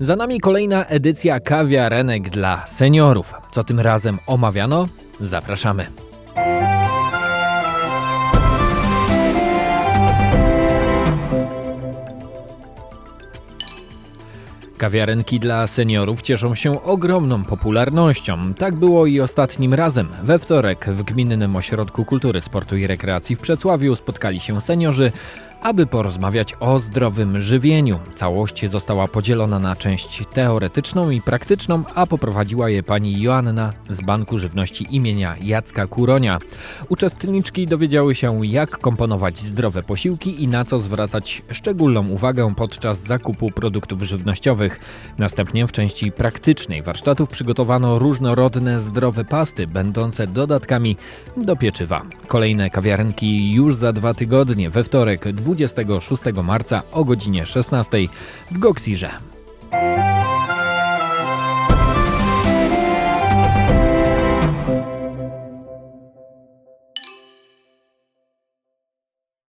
Za nami kolejna edycja kawiarenek dla seniorów. Co tym razem omawiano? Zapraszamy. Kawiarenki dla seniorów cieszą się ogromną popularnością. Tak było i ostatnim razem. We wtorek w Gminnym Ośrodku Kultury, Sportu i Rekreacji w Przecławiu spotkali się seniorzy, aby porozmawiać o zdrowym żywieniu. Całość została podzielona na część teoretyczną i praktyczną, a poprowadziła je pani Joanna z Banku Żywności imienia Jacka Kuronia. Uczestniczki dowiedziały się, jak komponować zdrowe posiłki i na co zwracać szczególną uwagę podczas zakupu produktów żywnościowych. Następnie w części praktycznej warsztatów przygotowano różnorodne zdrowe pasty, będące dodatkami do pieczywa. Kolejne kawiarenki już za dwa tygodnie, we wtorek 26 marca o godzinie 16 w Goksirze.